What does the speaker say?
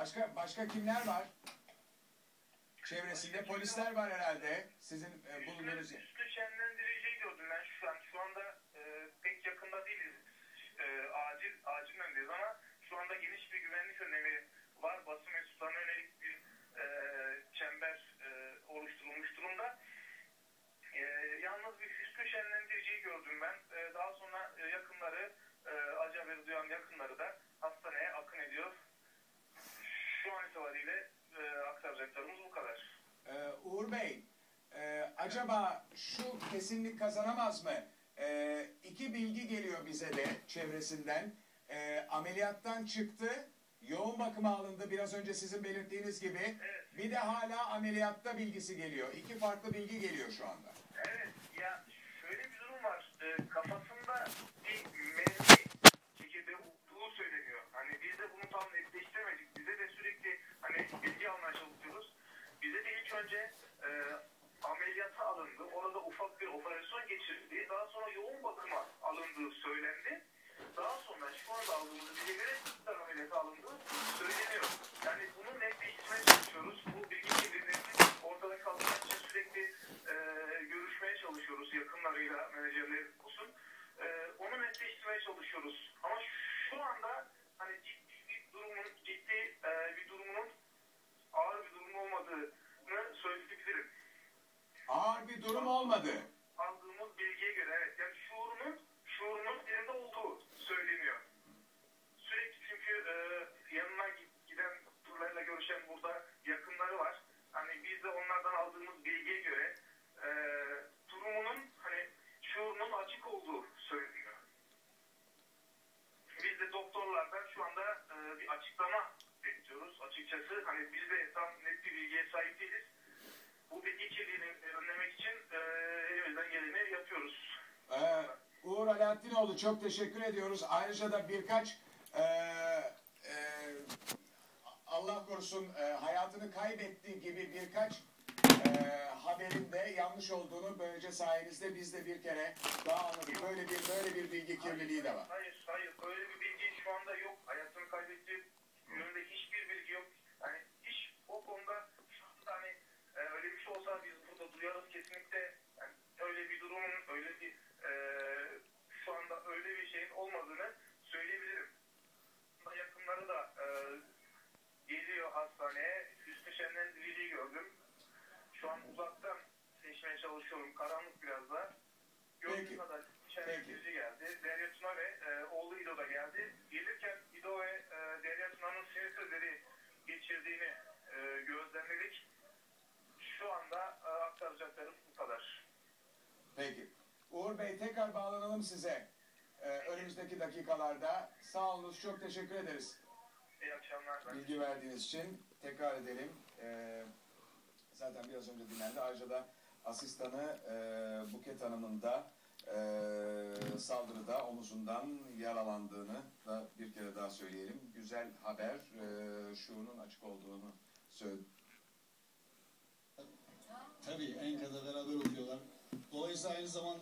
Başka başka kimler var? Çevresinde polisler var herhalde. Sizin e, bulunduğunuz yer. Üstü şenlendiriciyi gördüm ben şu an. Şu anda e, pek yakında değiliz. E, acil acil önündeyiz ama şu anda geniş bir güvenlik önlemi var. Basın mensuplarına yönelik bir e, çember e, oluşturulmuş durumda. E, yalnız bir üstü şenlendiriciyi gördüm ben. E, daha sonra e, yakınları e, haberi duyan yakınları da hastaneye akın ediyor. Şu an itibariyle e, aktaracaklarımız bu kadar. Ee, Uğur Bey, e, acaba şu kesinlik kazanamaz mı? E, iki bilgi geliyor bize de çevresinden. E, ameliyattan çıktı, yoğun bakıma alındı biraz önce sizin belirttiğiniz gibi. Bir de hala ameliyatta bilgisi geliyor. İki farklı bilgi geliyor şu anda. Evet ya şöyle bir durum var. Ee, kafasında bir mermi çekirdeği olduğu söyleniyor. Hani biz de bunu tam netleştiremedik. Bize de sürekli hani bilgi almaya çalışıyoruz. Bize de ilk önce e, ameliyata alındı. Orada ufak bir operasyon geçirdi. Daha sonra yoğun bakıma alındığı söylendi. Daha sonra şu anda aldığımız bilgiye göre tekrar ameliyata alındığı söyleniyor. Yani bunu netleştirmeye çalışıyoruz. Bu bilgi kirliliğini ortada kaldırmak için sürekli e, görüşmeye çalışıyoruz yakınlarıyla menajerleri olsun. E, onu netleştirmeye çalışıyoruz. Ama şu anda hani ciddi bir durumun ciddi e, bir durumunun ağır bir durum olmadığını söyleyebilirim. Ağır bir durum olmadı. Aldığımız bilgiye göre evet yani şuurunun şuurunun yerinde olduğu söyleniyor. Sürekli çünkü e, yanına gi- giden turlarla görüşen burada yakınları var. Hani biz de onlardan aldığımız bilgiye göre e, durumunun hani şuurunun açık olduğu söyleniyor. Biz de doktorlardan şu anda e, bir açıklama bekliyoruz. Açıkçası hani biz de tam net bir bilgiye sahip değiliz. Bu bilgi kirliliğini önlemek için e, elimizden geleni yapıyoruz. Ee, Uğur Alaaddinoğlu çok teşekkür ediyoruz. Ayrıca da birkaç e, e, Allah korusun e, hayatını kaybettiği gibi birkaç e, haberin de yanlış olduğunu böylece sayenizde biz de bir kere daha anladık. Böyle bir böyle bir bilgi kirliliği de var. Hayır, hayır. Öyle bir bilgi şu anda yok. Hayatını kaybettiği yönünde hiçbir bilgi yok. Yani hiç o konuda şu anda hani e, öyle bir şey olsa duyarız kesinlikle. Yani öyle bir durumun, öyle bir e, şu anda öyle bir şeyin olmadığını söyleyebilirim. Yakınları da e, geliyor hastaneye. Hüsnü şenlendiriciyi gördüm. Şu an uzaktan seçmeye çalışıyorum. Karanlık biraz da. Gördüğüm kadar şenlendirici geldi. Derya Tuna ve e, oğlu İdo da geldi. Gelirken İdo ve e, Derya Tuna'nın sinir krizleri geçirdiğini e, gözlemledik. Şu anda e, aktaracaklarım bu kadar. Peki. Uğur Bey tekrar bağlanalım size. Ee, önümüzdeki dakikalarda. Sağ olunuz. Çok teşekkür ederiz. İyi akşamlar. Ben. bilgi verdiğiniz için tekrar edelim. Ee, zaten biraz önce dinlendi. Ayrıca da asistanı e, Buket Hanım'ın da e, saldırıda omuzundan yaralandığını da bir kere daha söyleyelim. Güzel haber e, şuurun açık olduğunu söyledi. Tabii Enka'da beraber okuyorlar. Dolayısıyla aynı zamanda